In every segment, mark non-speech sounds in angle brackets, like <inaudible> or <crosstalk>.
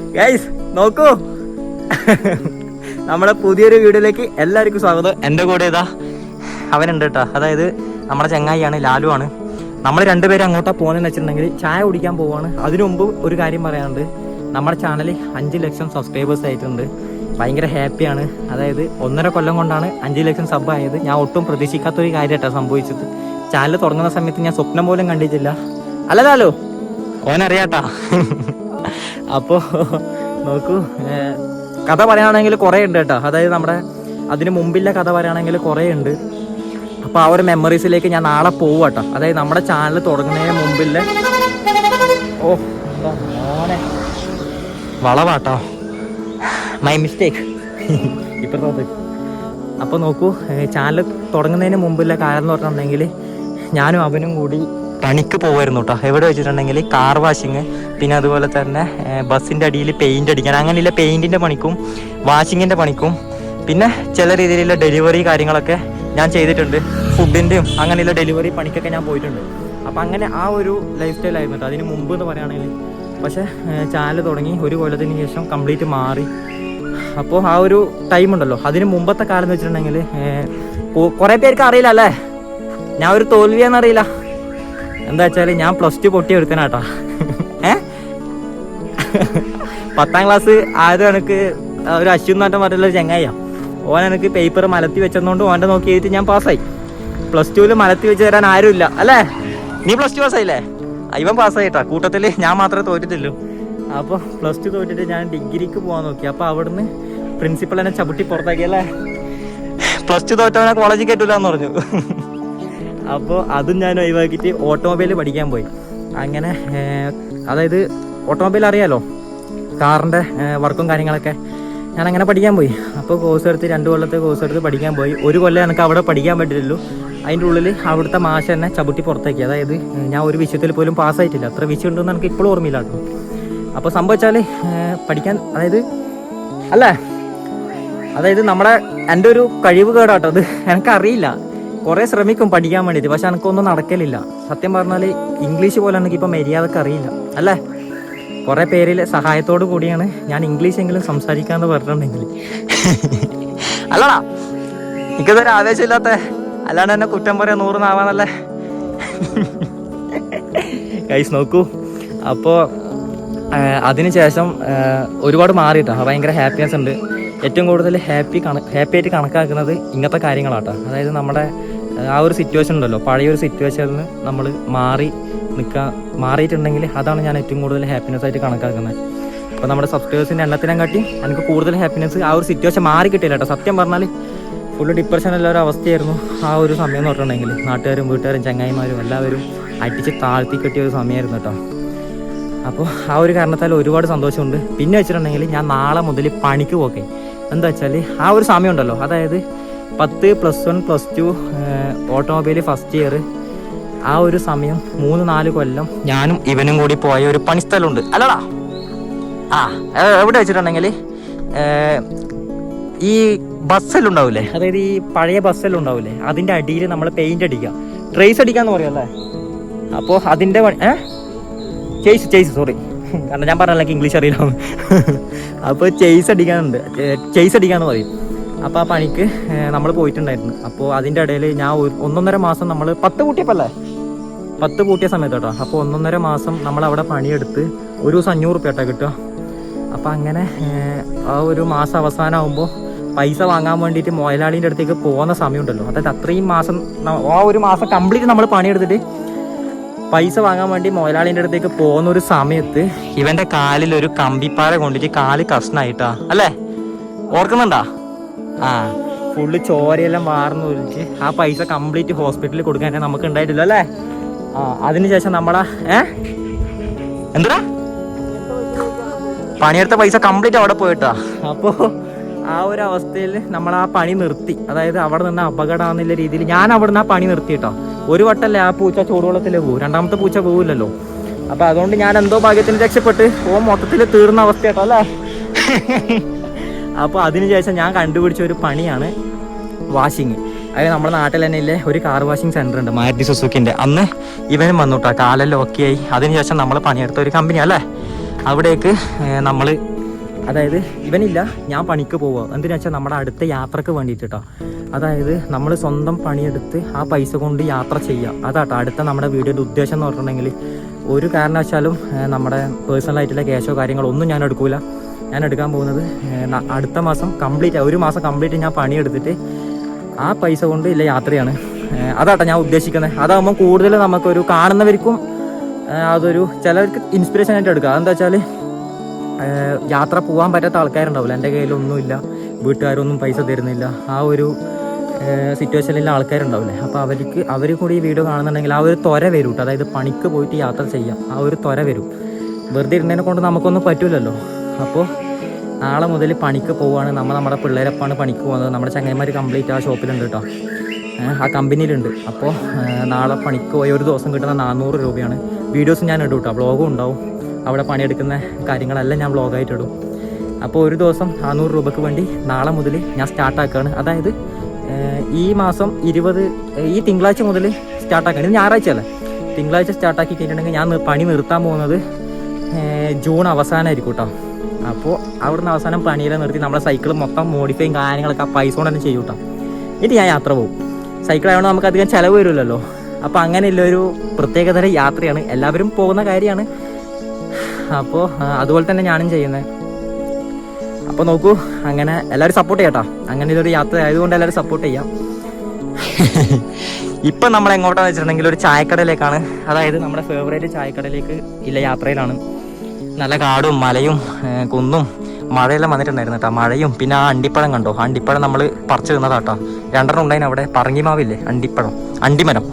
Guys നോക്കൂ. നമ്മുടെ പുതിയൊരു വീഡിയോയിലേക്ക് എല്ലാവർക്കും സ്വാഗതം. എന്റെ കൂടെ ഇതാ അവനുണ്ട് കേട്ടോ. അതായത് നമ്മുടെ ചങ്ങായിയാണ് ലാലു ആണ്. നമ്മൾ രണ്ടുപേരും അങ്ങോട്ടാ പോകുന്നതെന്ന് വെച്ചിട്ടുണ്ടെങ്കിൽ ചായ കുടിക്കാൻ പോവാണ്. അതിനു മുമ്പ് ഒരു കാര്യം പറയാനുണ്ട്. നമ്മുടെ ചാനലിൽ അഞ്ച് ലക്ഷം സബ്സ്ക്രൈബേഴ്സ് ആയിട്ടുണ്ട്. ഭയങ്കര ഹാപ്പിയാണ് അതായത് ഒന്നര കൊല്ലം കൊണ്ടാണ് അഞ്ച് ലക്ഷം സബ് ആയത്. ഞാൻ ഒട്ടും പ്രതീക്ഷിക്കാത്ത ഒരു കാര്യമായിട്ടാണ് സംഭവിച്ചത് ചാനൽ തുടങ്ങുന്ന സമയത്ത് ഞാൻ സ്വപ്നം പോലും കണ്ടിട്ടില്ല. അല്ലതാലോ ലാലു? ഓനറിയാട്ടാ. അപ്പോൾ നോക്കൂ കഥ പറയുകയാണെങ്കിൽ കുറേ ഉണ്ട് കേട്ടോ. അതായത് നമ്മുടെ അതിന് മുമ്പിലെ കഥ പറയുകയാണെങ്കിൽ കുറേ ഉണ്ട് അപ്പോൾ ആ ഒരു മെമ്മറീസിലേക്ക് ഞാൻ നാളെ പോവും കേട്ടോ അതായത് നമ്മുടെ ചാനൽ തുടങ്ങുന്നതിന് മുമ്പില്ല ഓ മോനെ? വളവാട്ടോ. മൈ മിസ്റ്റേക്ക് ഇപ്പോഴത്തെ അപ്പോൾ നോക്കൂ ചാനൽ തുടങ്ങുന്നതിന് മുമ്പിലെ കാര്യം എന്ന് പറഞ്ഞിട്ടുണ്ടെങ്കിൽ ഞാനും അവനും കൂടി പണിക്ക് പോകുമായിരുന്നു കേട്ടോ എവിടെ വെച്ചിട്ടുണ്ടെങ്കിൽ കാർ വാഷിങ് പിന്നെ അതുപോലെ തന്നെ ബസ്സിന്റെ അടിയിൽ പെയിന്റ് അടിക്കാൻ. അങ്ങനെയുള്ള പെയിന്റിന്റെ പണിക്കും വാഷിങ്ങിന്റെ പണിക്കും പിന്നെ ചില രീതിയിലുള്ള ഡെലിവറി കാര്യങ്ങളൊക്കെ ഞാൻ ചെയ്തിട്ടുണ്ട്. ഫുഡിന്റെയും അങ്ങനെയുള്ള ഡെലിവറി പണിക്കൊക്കെ ഞാൻ പോയിട്ടുണ്ട്. അപ്പം അങ്ങനെ ആ ഒരു ലൈഫ് സ്റ്റൈൽ ആയിരുന്നു കേട്ടോ അതിന് മുമ്പ് എന്ന് പറയുകയാണെങ്കിൽ പക്ഷേ ചാനൽ തുടങ്ങി. ഒരു കൊല്ലത്തിന് ശേഷം കംപ്ലീറ്റ് മാറി. അപ്പോൾ ആ ഒരു ടൈം ഉണ്ടല്ലോ. അതിന് മുമ്പത്തെ കാലം എന്ന് വെച്ചിട്ടുണ്ടെങ്കിൽ കുറേ പേർക്ക് അറിയില്ല അല്ലേ? ഞാൻ ഒരു തോൽവിയാന്നറിയില്ല എന്താ വെച്ചാൽ ഞാൻ പ്ലസ് ടു പൊട്ടി എടുത്തനാട്ടാ. ഏ? പത്താം ക്ലാസ് ആദ്യം എനിക്ക് ഒരു അശ്വൻ നാട്ടം പറഞ്ഞുള്ള ഒരു ചെങ്ങായ ഓൻ എനിക്ക് പേപ്പർ മലത്തി വെച്ചതുകൊണ്ട് ഓന്റെ നോക്കി എഴുതി ഞാൻ പാസ്സായി. പ്ലസ് ടുവിൽ മലത്തി വെച്ച് തരാൻ ആരുമില്ല അല്ലേ? നീ പ്ലസ് ടു പാസ്സായില്ലേ ഇവൻ പാസ്സായിട്ടാ കൂട്ടത്തിൽ ഞാൻ മാത്രമേ തോറ്റിട്ടുള്ളൂ. അപ്പോൾ പ്ലസ് ടു തോറ്റിട്ട് ഞാൻ ഡിഗ്രിക്ക് പോകാൻ നോക്കി. അപ്പോൾ അവിടുന്ന് പ്രിൻസിപ്പൾ എന്നെ ചവിട്ടി പുറത്താക്കിയല്ലേ പ്ലസ് ടു തോറ്റവനെ കോളേജിൽ കയറ്റൂല എന്ന് പറഞ്ഞു. അപ്പോൾ അതും ഞാൻ ഒഴിവാക്കിയിട്ട് ഓട്ടോമൊബൈൽ പഠിക്കാൻ പോയി. അങ്ങനെ അതായത് ഓട്ടോമൊബൈൽ അറിയാലോ? കാറിന്റെ വർക്കും കാര്യങ്ങളൊക്കെ. ഞാൻ അങ്ങനെ പഠിക്കാൻ പോയി. അപ്പോൾ കോഴ്സ് എടുത്ത് രണ്ട് കൊല്ലത്തെ കോഴ്സ് എടുത്ത് പഠിക്കാൻ പോയി. ഒരു കൊല്ലം എനിക്ക് അവിടെ പഠിക്കാൻ പറ്റില്ലല്ലോ അതിന്റെ ഉള്ളിൽ അവിടുത്തെ മാഷ എന്നെ ചവിട്ടി പുറത്തേക്ക്. അതായത് ഞാൻ ഒരു വിഷയത്തിൽ പോലും പാസ്സായിട്ടില്ല. അത്ര വിഷയം ഉണ്ടെന്ന് എനിക്ക് ഇപ്പോഴും ഓർമ്മയില്ല കേട്ടോ. അപ്പോൾ സംഭവിച്ചാൽ പഠിക്കാൻ അതായത് അല്ലേ? അതായത് നമ്മുടെ എന്റെ ഒരു കഴിവ് കേടാട്ടോ. അത് എനിക്കറിയില്ല. കുറേ ശ്രമിക്കും പഠിക്കാൻ വേണ്ടിയിട്ട്. പക്ഷെ എനിക്കൊന്നും നടക്കലില്ല. സത്യം പറഞ്ഞാൽ ഇംഗ്ലീഷ് പോലെ എനിക്ക് ഇപ്പൊ മര്യാദയ്ക്ക് അറിയില്ല. അല്ലേ? കുറേ പേരിൽ സഹായത്തോടു കൂടിയാണ് ഞാൻ ഇംഗ്ലീഷ് എങ്കിലും സംസാരിക്കാന്ന് പറഞ്ഞിട്ടുണ്ടെങ്കിൽ അല്ലടാ എനിക്കതൊരു ആവേശമില്ലാത്ത അല്ലാണ്ട് എന്നെ കുറ്റം പറയാൻ നൂറ് നാവാന്നല്ലേ കൈസ് നോക്കൂ. അപ്പോൾ അതിനുശേഷം ഒരുപാട് മാറിയിട്ടാ. ഭയങ്കര ഹാപ്പിനെസ് ഉണ്ട് ഏറ്റവും കൂടുതൽ ഹാപ്പി കണ ഹാപ്പി ആയിട്ട് കണക്കാക്കുന്നത് ഇങ്ങനത്തെ കാര്യങ്ങളാട്ടോ. അതായത് നമ്മുടെ ആ, ഒരു സിറ്റുവേഷൻ ഉണ്ടല്ലോ. പഴയ ഒരു സിറ്റുവേഷനിൽ നിന്ന് നമ്മൾ മാറി നിൽക്കുക മാറിയിട്ടുണ്ടെങ്കിൽ അതാണ് ഞാൻ ഏറ്റവും കൂടുതൽ ഹാപ്പിനെസ് ആയിട്ട് കണക്കാക്കുന്നത്. അപ്പോൾ നമ്മുടെ സബ്സ്ക്രൈബേഴ്സിന്റെ എണ്ണത്തിനെ കാട്ടി എനിക്ക് കൂടുതൽ ഹാപ്പിനെസ് ആ ഒരു സിറ്റുവേഷൻ മാറി കിട്ടിയില്ല കേട്ടോ സത്യം പറഞ്ഞാൽ ഫുള്ള് ഡിപ്രഷനുള്ള ഒരു അവസ്ഥയായിരുന്നു ആ ഒരു സമയം എന്ന് പറഞ്ഞിട്ടുണ്ടെങ്കിൽ. നാട്ടുകാരും വീട്ടുകാരും ചങ്ങായിമാരും എല്ലാവരും അടിച്ച് താഴ്ത്തി കെട്ടിയ ഒരു സമയമായിരുന്നു കേട്ടോ അപ്പോൾ ആ ഒരു കാരണത്താൽ ഒരുപാട് സന്തോഷമുണ്ട്. പിന്നെ വെച്ചിട്ടുണ്ടെങ്കിൽ ഞാൻ നാളെ മുതൽ പണിക്ക് പോക്കെ എന്താ വെച്ചാൽ ആ ഒരു സമയമുണ്ടല്ലോ അതായത് പത്ത് plus one plus two automobile first year ആ ഒരു സമയം മൂന്ന് നാല് കൊല്ലം ഞാനും ഇവനും കൂടി പോയ ഒരു പണിസ്ഥലമുണ്ട് അല്ലടാ. ആ എവിടെ വെച്ചിട്ടുണ്ടെങ്കിൽ ഈ ബസ്സെല്ലാം ഉണ്ടാവില്ലേ അതായത് ഈ പഴയ ബസ്സെല്ലാം ഉണ്ടാവില്ലേ അതിന്റെ അടിയിൽ നമ്മൾ പെയിന്റ് അടിക്കാം ട്രേസ് അടിക്കാന്ന് പറയല്ലേ അപ്പോൾ അതിന്റെ ഏ? ചേസ് ചേസ് സോറി കാരണം ഞാൻ പറഞ്ഞല്ലോ എനിക്ക് ഇംഗ്ലീഷ് അറിയില്ല. അപ്പോൾ ചേസ് അടിക്കാനുണ്ട്. ചേസ് അടിക്കാന്ന് പറയും. അപ്പോൾ ആ പണിക്ക് നമ്മൾ പോയിട്ടുണ്ടായിരുന്നു. അപ്പോൾ അതിന്റെ ഇടയിൽ ഞാൻ ഒന്നൊന്നര മാസം നമ്മൾ പത്ത് കൂട്ടിയപ്പല്ലേ? പത്ത് കൂട്ടിയ സമയത്ത് കേട്ടോ. അപ്പോൾ ഒന്നൊന്നര മാസം നമ്മൾ അവിടെ പണിയെടുത്ത് ഒരു ദിവസം അഞ്ഞൂറ് റുപ്യ കേട്ടോ കിട്ടുക. അപ്പം അങ്ങനെ ആ ഒരു മാസം അവസാനമാകുമ്പോൾ പൈസ വാങ്ങാൻ വേണ്ടിയിട്ട് മുതലാളീന്റെ അടുത്തേക്ക് പോകുന്ന സമയമുണ്ടല്ലോ. അതായത് അത്രയും മാസം ആ ഒരു മാസം കംപ്ലീറ്റ് നമ്മൾ പണിയെടുത്തിട്ട് പൈസ വാങ്ങാൻ വേണ്ടി മുതലാളിന്റെ അടുത്തേക്ക് പോകുന്ന ഒരു സമയത്ത് ഇവന്റെ കാലിൽ ഒരു കമ്പിപ്പാറ കൊണ്ടിട്ട് കാൽ കഷ്ണായിട്ടാ. അല്ലേ? ഓർക്കുന്നുണ്ടാ? ആ ഫുള്ള് ചോരയെല്ലാം വാർന്നു ഒഴിച്ച് ആ പൈസ കംപ്ലീറ്റ് ഹോസ്പിറ്റലിൽ കൊടുക്കാൻ നമുക്ക് ഉണ്ടായിട്ടില്ല അല്ലേ? ആ അതിനുശേഷം നമ്മളാ ഏ? എന്താ പണിയെടുത്ത പൈസ കംപ്ലീറ്റ് അവിടെ പോയിട്ടാ? അപ്പോൾ ആ ഒരു അവസ്ഥയിൽ നമ്മൾ ആ പണി നിർത്തി. അതായത് അവിടെ നിന്ന് അപകടമാണെന്നുള്ള രീതിയിൽ ഞാൻ അവിടെ നിന്ന് ആ പണി നിർത്തിയിട്ടോ ഒരു വട്ടല്ലേ ആ പൂച്ച ചൂടുവെള്ളത്തിലേ പോകും രണ്ടാമത്തെ പൂച്ച പോകില്ലല്ലോ അപ്പൊ അതുകൊണ്ട് ഞാൻ എന്തോ ഭാഗ്യത്തിന് രക്ഷപ്പെട്ട് ഓ മൊത്തത്തിൽ തീർന്ന അവസ്ഥയാട്ടോ അല്ലേ? അപ്പോൾ അതിനുശേഷം ഞാൻ കണ്ടുപിടിച്ച ഒരു പണിയാണ് വാഷിങ് അതായത് നമ്മുടെ നാട്ടിൽ തന്നെ ഇല്ലേ ഒരു കാർ വാഷിംഗ് സെന്റർ ഉണ്ട് മാരുതി സുസുക്കിന്റെ അന്ന് ഇവനും വന്നുട്ടാ കാലെല്ലാം ഓക്കെ ആയി അതിനുശേഷം നമ്മൾ പണിയെടുത്ത ഒരു കമ്പനി അല്ലേ? അവിടേക്ക് നമ്മൾ അതായത് ഇവനില്ല ഞാൻ പണിക്ക് പോവുക എന്തിനാ വെച്ചാൽ നമ്മുടെ അടുത്ത യാത്രയ്ക്ക് വേണ്ടിയിട്ട്. കേട്ടോ അതായത് നമ്മൾ സ്വന്തം പണിയെടുത്ത് ആ പൈസ കൊണ്ട് യാത്ര ചെയ്യുക അതാട്ടോ അടുത്ത നമ്മുടെ വീഡിയോയുടെ ഉദ്ദേശം എന്ന് പറഞ്ഞിട്ടുണ്ടെങ്കിൽ ഒരു കാരണവശാലും നമ്മുടെ പേഴ്സണലായിട്ടുള്ള ക്യാഷോ കാര്യങ്ങളോ ഒന്നും ഞാൻ എടുക്കൂല. ഞാൻ എടുക്കാൻ പോകുന്നത് അടുത്ത മാസം കംപ്ലീറ്റ് ഒരു മാസം കംപ്ലീറ്റ് ഞാൻ പണിയെടുത്തിട്ട് ആ പൈസ കൊണ്ട് ഇല്ല യാത്രയാണ്. അതാട്ടോ ഞാൻ ഉദ്ദേശിക്കുന്നത് അതാകുമ്പോൾ കൂടുതൽ നമുക്കൊരു കാണുന്നവർക്കും അതൊരു ചിലർക്ക് ഇൻസ്പിറേഷൻ ആയിട്ട് എടുക്കുക അതെന്താ വെച്ചാൽ യാത്ര പോകാൻ പറ്റാത്ത ആൾക്കാരുണ്ടാവില്ല. എന്റെ കയ്യിലൊന്നുമില്ല. വീട്ടുകാരൊന്നും പൈസ തരുന്നില്ല. ആ ഒരു സിറ്റുവേഷനിലുള്ള ആൾക്കാരുണ്ടാവില്ലേ? അപ്പോൾ അവർക്ക് അവർ കൂടി ഈ വീഡിയോ കാണുന്നുണ്ടെങ്കിൽ ആ ഒരു ത്വര വരും അതായത് പണിക്ക് പോയിട്ട് യാത്ര ചെയ്യാം. ആ ഒരു ത്വര വരും. വെറുതെ ഇരുന്നതിനെ കൊണ്ട് നമുക്കൊന്നും പറ്റൂലല്ലോ. അപ്പോൾ നാളെ മുതൽ പണിക്ക് പോവുകയാണ് നമ്മൾ നമ്മുടെ പിള്ളേരപ്പാണ് പണിക്ക് പോകുന്നത് നമ്മുടെ ചങ്ങന്മാർ കംപ്ലീറ്റ് ആ ഷോപ്പിലുണ്ട് കേട്ടോ ആ കമ്പനിയിലുണ്ട്. അപ്പോൾ നാളെ പണിക്ക് പോയി ഒരു ദിവസം കിട്ടുന്ന നാനൂറ് രൂപയാണ്. വീഡിയോസ് ഞാൻ ഇടും കേട്ടോ വ്ളോഗും ഉണ്ടാവും. അവിടെ പണിയെടുക്കുന്ന കാര്യങ്ങളെല്ലാം ഞാൻ വ്ളോഗായിട്ട് ഇടും. അപ്പോൾ ഒരു ദിവസം നാനൂറ് രൂപയ്ക്ക് വേണ്ടി നാളെ മുതൽ ഞാൻ സ്റ്റാർട്ടാക്കുകയാണ് അതായത് ഈ മാസം ഇരുപത് ഈ തിങ്കളാഴ്ച മുതൽ സ്റ്റാർട്ടാക്കുകയാണ് ഇത് ഞായറാഴ്ച അല്ലേ? തിങ്കളാഴ്ച സ്റ്റാർട്ടാക്കി കഴിഞ്ഞിട്ടുണ്ടെങ്കിൽ ഞാൻ പണി നിർത്താൻ പോകുന്നത് ജൂൺ അവസാനമായിരിക്കും കേട്ടോ അപ്പോൾ അവിടുന്ന് അവസാനം പണിയെല്ലാം നിർത്തി നമ്മളെ സൈക്കിൾ മൊത്തം മോഡിഫൈയും കാര്യങ്ങളൊക്കെ ആ പൈസ കൊണ്ട് തന്നെ ചെയ്യും കേട്ടോ എന്നിട്ട് ഞാൻ യാത്ര പോകും. സൈക്കിൾ ആയതുകൊണ്ട് നമുക്ക് അധികം ചിലവ് വരുമല്ലോ അപ്പോൾ അങ്ങനെയുള്ള ഒരു പ്രത്യേകതര യാത്രയാണ്. എല്ലാവരും പോകുന്ന കാര്യമാണ്. അപ്പോൾ അതുപോലെ തന്നെ ഞാനും ചെയ്യുന്നത് അപ്പോൾ നോക്കൂ അങ്ങനെ എല്ലാവരും സപ്പോർട്ട് ചെയ്യാട്ടോ അങ്ങനെ ഇതൊരു യാത്ര ആയതുകൊണ്ട് എല്ലാവരും സപ്പോർട്ട് ചെയ്യാം. <laughs> ഇപ്പം നമ്മൾ എങ്ങോട്ടാന്ന് വെച്ചിട്ടുണ്ടെങ്കിൽ ഒരു ചായക്കടയിലേക്കാണ്. അതായത് നമ്മുടെ ഫേവറേറ്റ് ചായക്കടയിലേക്ക് ഇല്ല യാത്രയിലാണ്. നല്ല കാടും മലയും കുന്നും മഴയെല്ലാം വന്നിട്ടുണ്ടായിരുന്നു മഴയും പിന്നെ ആ അണ്ടിപ്പഴം കണ്ടോ? അണ്ടിപ്പഴം നമ്മൾ പറിച്ചു തിന്നതാട്ടോ. രണ്ടെണ്ണം ഉണ്ടായിന് അവിടെ. പറങ്ങിമാവില്ലേ അണ്ടിപ്പഴം. അണ്ടിമരം.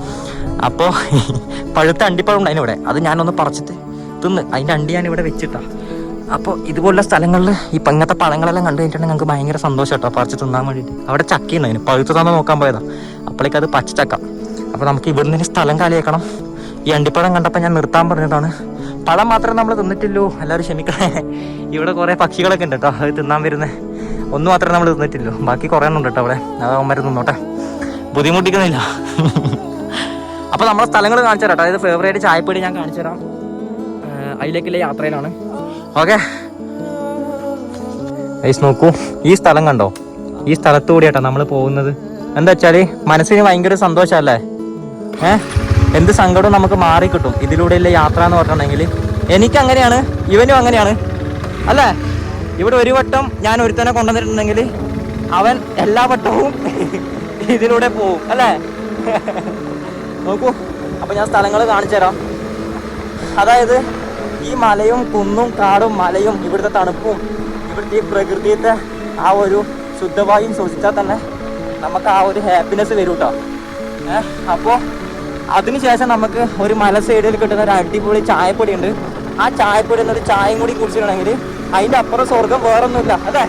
അപ്പോൾ <laughs> പഴുത്ത അണ്ടിപ്പഴം ഉണ്ടായിന് ഇവിടെ. അത് ഞാനൊന്ന് പറിച്ചിട്ട് തിന്ന്. അതിന്റെ അണ്ടി ഞാൻ ഇവിടെ വെച്ചിട്ടാ. അപ്പോൾ ഇതുപോലുള്ള സ്ഥലങ്ങളിൽ ഈ ഇങ്ങനത്തെ പഴങ്ങളെല്ലാം കണ്ടു കഴിഞ്ഞിട്ടുണ്ടെങ്കിൽ ഞങ്ങൾക്ക് ഭയങ്കര സന്തോഷം കേട്ടോ പറിച്ച് തിന്നാൻ വേണ്ടിയിട്ട് അവിടെ ചക്കയുണ്ടായിരുന്നു പഴുത്ത് തന്നെ നോക്കാൻ പോയതാ. അപ്പോഴേക്ക് അത് പച്ചച്ചക്ക. അപ്പോൾ നമുക്ക് ഇവിടുന്ന് സ്ഥലം കാലിയാക്കണം. ഈ അണ്ടിപ്പഴം കണ്ടപ്പോൾ ഞാൻ നിർത്താൻ പറഞ്ഞതാണ്. പഴം മാത്രമേ നമ്മൾ തിന്നിട്ടില്ലോ. എല്ലാവരും ക്ഷമിക്കണേ. ഇവിടെ കുറേ പക്ഷികളൊക്കെ ഉണ്ട് കേട്ടോ അത് തിന്നാൻ വരുന്നത് ഒന്ന് മാത്രമേ നമ്മൾ തിന്നിട്ടില്ലോ. ബാക്കി കുറേ ഉണ്ട് കേട്ടോ അവിടെ അവന്മാർ തിന്നോട്ടെ. ബുദ്ധിമുട്ടിക്കുന്നില്ല. അപ്പോൾ നമ്മളെ സ്ഥലങ്ങൾ കാണിച്ചു തരാം അതായത് ഫേവറേറ്റ് ചായപ്പൊടി ഞാൻ കാണിച്ചു തരാം. ഏഹ് അതിലേക്കുള്ള യാത്രയിലാണ്. ഓക്കെ. ഐസ് നോക്കൂ. ഈ സ്ഥലം കണ്ടോ? ഈ സ്ഥലത്തു കൂടിയാട്ടോ നമ്മൾ പോകുന്നത്. എന്താ വെച്ചാൽ മനസ്സിന് ഭയങ്കര സന്തോഷമല്ലേ ഏ എന്ത് സങ്കടവും നമുക്ക് മാറി കിട്ടും ഇതിലൂടെയുള്ള യാത്ര എന്ന് പറഞ്ഞിട്ടുണ്ടെങ്കിൽ എനിക്ക് അങ്ങനെയാണ് ഇവനും അങ്ങനെയാണ്. അല്ലേ? ഇവിടെ ഒരു വട്ടം ഞാൻ ഒരുത്തനെ കൊണ്ടുവന്നിട്ടുണ്ടെങ്കിൽ അവൻ എല്ലാ വട്ടവും ഇതിലൂടെ പോവും. അല്ലേ? നോക്കൂ. അപ്പൊ ഞാൻ സ്ഥലങ്ങൾ കാണിച്ചു തരാം. അതായത് ഈ മലയും കുന്നും കാടും മലയും ഇവിടുത്തെ തണുപ്പും ഇവിടുത്തെ ഈ പ്രകൃതിയുടെ ആ ഒരു ശുദ്ധവായും ശ്വസിച്ചാൽ തന്നെ നമുക്ക് ആ ഒരു ഹാപ്പിനെസ് വരും കേട്ടോ ഏഹ് അപ്പോൾ അതിനുശേഷം നമുക്ക് ഒരു മല സൈഡിൽ കിട്ടുന്ന ഒരു അടിപൊളി ചായപ്പൊടി ഉണ്ട്. ആ ചായപ്പൊടി എന്നൊരു ചായയും കൂടി കുടിച്ചിട്ടുണ്ടെങ്കിൽ അതിന്റെ അപ്പുറം സ്വർഗം വേറൊന്നുമില്ല അതെ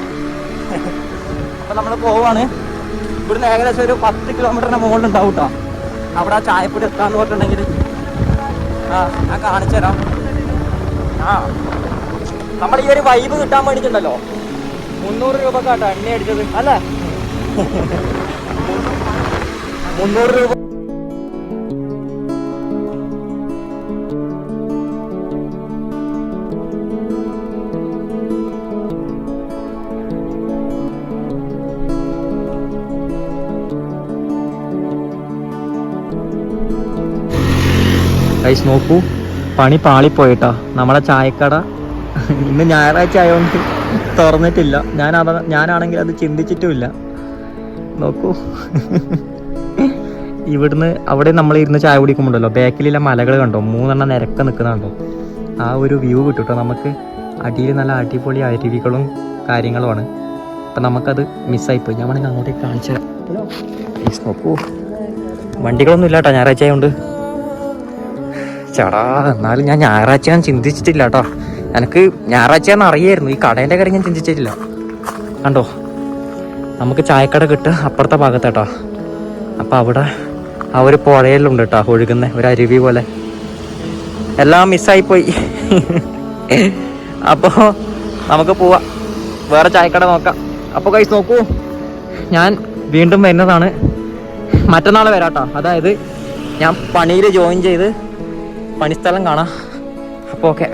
അപ്പോൾ നമ്മൾ പോവാണ്. ഇവിടുന്ന് ഏകദേശം ഒരു പത്ത് കിലോമീറ്ററിന് മുകളിൽ ഉണ്ടാവും കേട്ടോ അവിടെ ആ ചായപ്പൊടി എത്താന്ന് പറഞ്ഞിട്ടുണ്ടെങ്കിൽ ആ ഞാൻ കാണിച്ചു തരാം. ആ നമ്മൾ ഈ ഒരു വൈബ് കിട്ടാൻ വേണ്ടിയിട്ടുണ്ടല്ലോ മുന്നൂറ് രൂപ കേട്ടോ എണ്ണ അടിച്ചത് അല്ലേ? മുന്നൂറ് രൂപ ഗൈസ് നോക്കൂ. പണി പാളിപ്പോയിട്ടാ. നമ്മളെ ചായക്കട ഇന്ന് ഞായറാഴ്ച ആയതുകൊണ്ട് തുറന്നിട്ടില്ല. ഞാൻ അത ഞാനാണെങ്കിൽ അത് ചിന്തിച്ചിട്ടുമില്ല. നോക്കൂ. ഇവിടുന്ന് അവിടെ നമ്മൾ ഇരുന്ന് ചായ കുടിക്കുമ്പോണ്ടല്ലോ. ബാക്കിലുള്ള മലകൾ കണ്ടോ? മൂന്നെണ്ണം നിരക്ക നിൽക്കുന്നുണ്ടോ? ആ ഒരു വ്യൂ കിട്ടും നമുക്ക് അടിയിൽ നല്ല അടിപൊളി അരുവികളും കാര്യങ്ങളുമാണ്. അപ്പം നമുക്കത് മിസ്സായിപ്പോയി. ഞാൻ വേണമെങ്കിൽ അങ്ങോട്ടേക്ക് കാണിച്ചു നോക്കൂ. വണ്ടികളൊന്നും ഇല്ല കേട്ടോ ഞായറാഴ്ച ആയതുകൊണ്ട് ചേടാ എന്നാലും ഞാൻ ഞായറാഴ്ച ഞാൻ ചിന്തിച്ചിട്ടില്ല കേട്ടോ എനിക്ക് ഞായറാഴ്ചയാന്ന് അറിയായിരുന്നു ഈ കടേന്റെ കാര്യം ഞാൻ ചിന്തിച്ചിട്ടില്ല. കണ്ടോ? നമുക്ക് ചായക്കട കിട്ടുക അപ്പുറത്തെ ഭാഗത്ത് കേട്ടോ അപ്പോൾ അവിടെ ആ ഒരു പുഴയെല്ലാം ഉണ്ട് കേട്ടോ ഒഴുകുന്ന ഒരു അരുവി പോലെ. എല്ലാം മിസ്സായിപ്പോയി. അപ്പോൾ നമുക്ക് പോവാം. വേറെ ചായക്കട നോക്കാം. അപ്പോൾ കൈസ് നോക്കൂ. ഞാൻ വീണ്ടും വരുന്നതാണ്. മറ്റന്നാൾ വരാട്ടോ അതായത് ഞാൻ പണിയിൽ ജോയിൻ ചെയ്ത് പണിസ്ഥലം കാണാം. അപ്പോൾ ഓക്കെ.